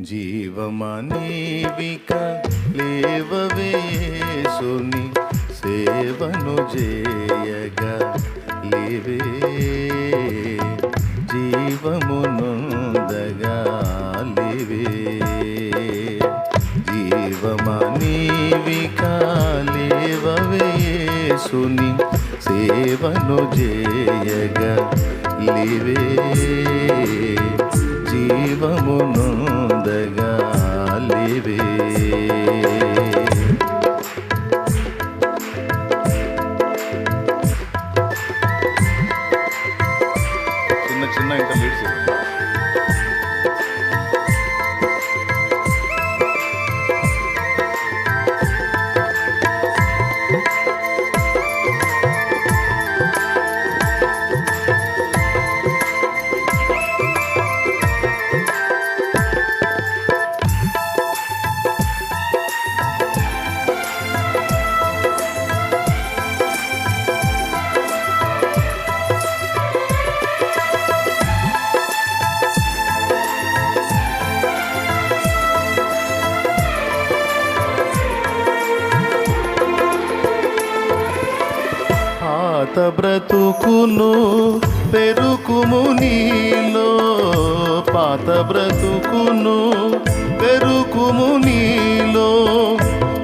జీవమనీవిక లేవవేసుని సేవను చేయగా లేవే. జీవమునుందగా లేవే. జీవమనీవిక లేవవేసుని సేవను చేయగా లేవే. జీవమునుందగా లేవే పాత బ్రతుకును పెరుకుము నీలో. పాత బ్రతుకును పెరుకుము నీలో.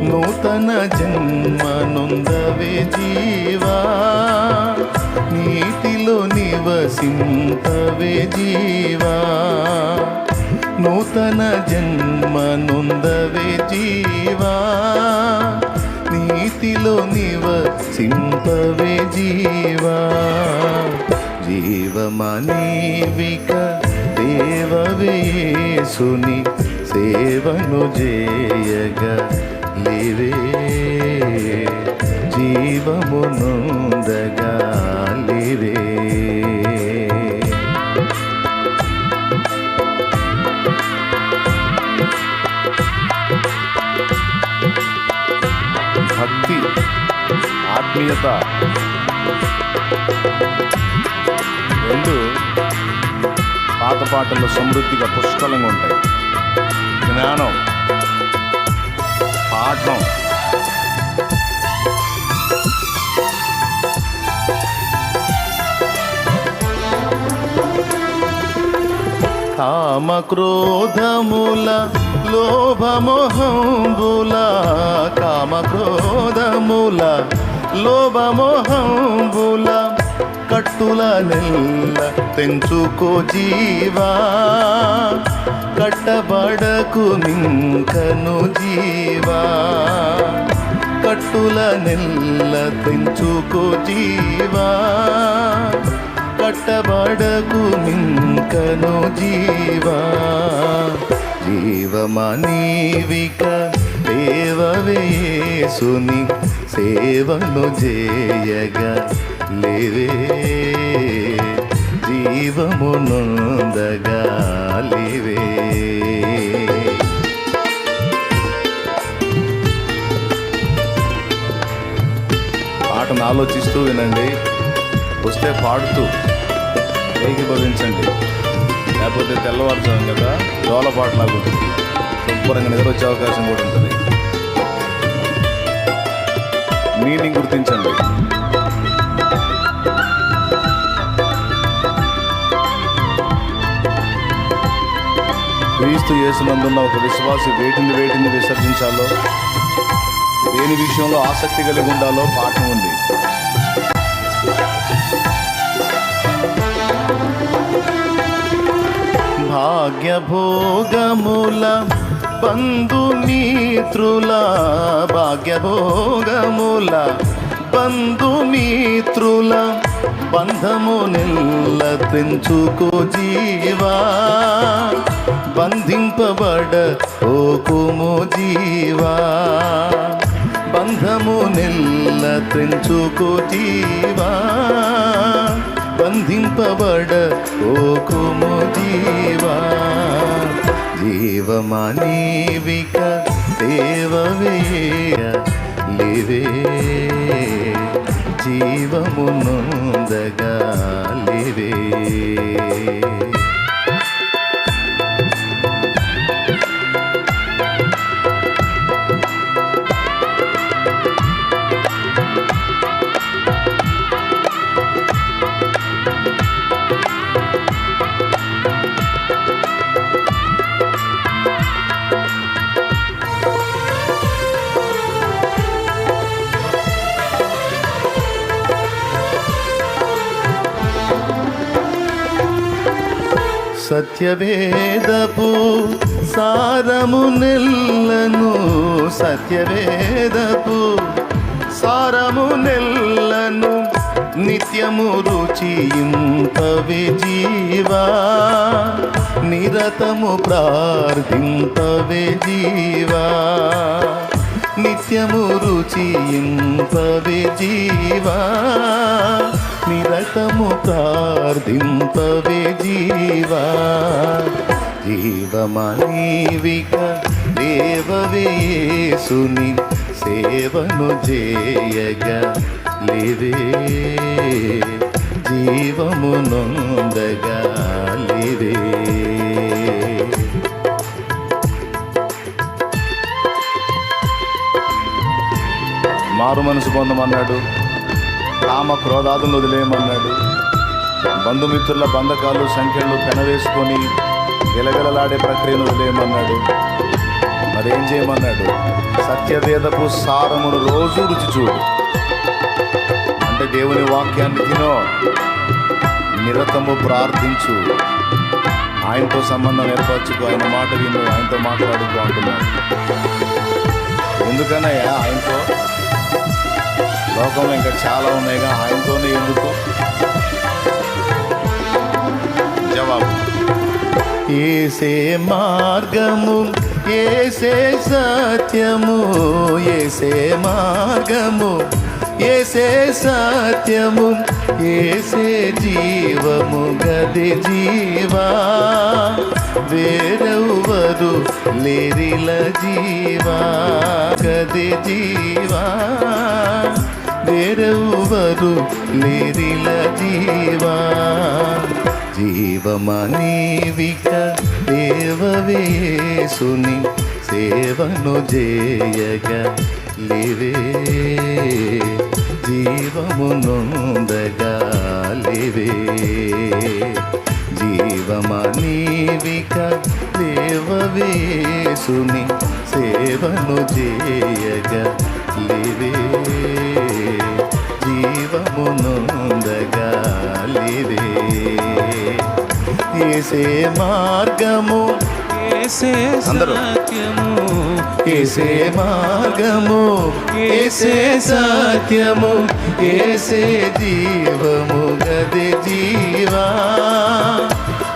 నూతన జన్మనుందవే జీవా. నీతిలో నివసింతవే జీవా. నూతన జన్మనుందవే జీవా. నీతిలో నివసింపవే జీవా. జీవమనీవిక దేవవేసుని సేవను చేయగా లేవే. జీవమునుందగా లేవే. ఆత్మీయత రెండు పాత పాటల్లో సమృద్ధిగా పుష్కలంగా ఉంటాయి. జ్ఞానం పాఠం. కామ క్రోధముల లోభమోహంబుల కామ క్రోధముల లోభమోహంబుల కట్టుల నెల్ల తెంచుకో జీవా. కట్టబడకు నింకను జీవా. కట్టుల నెల్ల తెంచుకో జీవా. కట్టబడకు నింకను జీవా. జీవమనీవిక దేవవేసుని సేవను చేయగా లేవే. జీవమునందగా లేవే. పాటను ఆలోచిస్తూ వినండి వస్తే పాడుతూ ఏకీభవించండి లేకపోతే తెల్లవారుజాము కదా జోల శుభ్రంగా నిద్రొచ్చే అవకాశం కూడా ఉంటుంది. మీనింగ్ గుర్తించండి. క్రీస్తు చేసినందున్న ఒక విశ్వాసి వేటిని వేటిని విసర్జించాలో దేని విషయంలో ఆసక్తి కలిగి ఉండాలో పాఠం ఉంది. భాగ్యభోగముల బంధుమిత్రుల భాగ్యభోగముల. బంధుమిత్రుల బంధము నిల్ల తెంచుకో జీవా. బంధింపబడ ఓకుము జీవా. బంధము నిల్ల తెంచుకో జీవా. బంధింపబడ ఓకుము జీవా. జీవమానీవిక దేవవేయ లేవే. జీవమునుందగా సత్యవేదపు సారము నెల్లను సత్యవేదపు సారము నెల్లను నిత్యము రుచియింపవి జీవా. నిరతము ప్రార్థింపవే జీవా. నిత్యము రుచియింపవే జీవా. నిరతము ప్రార్థింపవే జీవా. జీవమనీవిక దేవవేసుని సేవను చేయగా లేవే. జీవము నొందగా లేవే. మారు మనసు పొందమన్నాడు. కామ క్రోధాదులను వదిలేయమన్నాడు బంధుమిత్రుల బంధకాలు సంఖ్యలు పెనవేసుకొని గిలగిలలాడే ప్రక్రియను వదిలేయమన్నాడు. మరేం చేయమన్నాడు? సత్యవేదపు సారమును రోజు రుచి చూడు. అంటే దేవుని వాక్యాన్ని తినో. నిరతము ప్రార్థించు. ఆయనతో సంబంధం ఏర్పరచుకో. ఆయన మాట విను. ఆయనతో మాట్లాడుకో అంటున్నాడు. ఎందుకనయ్యా? ఆయనతో లోకంలో ఇంకా చాలా ఉన్నాయిగా ఆయనతోనే ఎందుకు? జవాబు. ఏసే మార్గము ఏసే సత్యము ఏసే మార్గము ఏసే సత్యము ఏసే జీవము గది జీవా. వేరెవ్వరు లేరిల జీవా గది జీవా. వేరెవ్వరు లేరిల జీవా. జీవమనీవిక దేవవేసుని సేవను జేయగ లివే. జీవము నొందగా జీవమనీవిక దేవవేసుని సేవను జేయగ లివే. జీవము నొందగా లేవే ఏసే మార్గము ఏసే అందరూ. సత్యము ఏసే మార్గము ఏసే సత్యము ఏసే జీవము గది జీవా.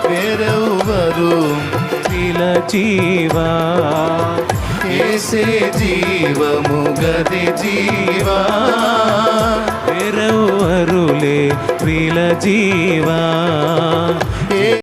వేరెవ్వరు విల జీవా. ఏసే జీవము గది జీవా. విలజీవా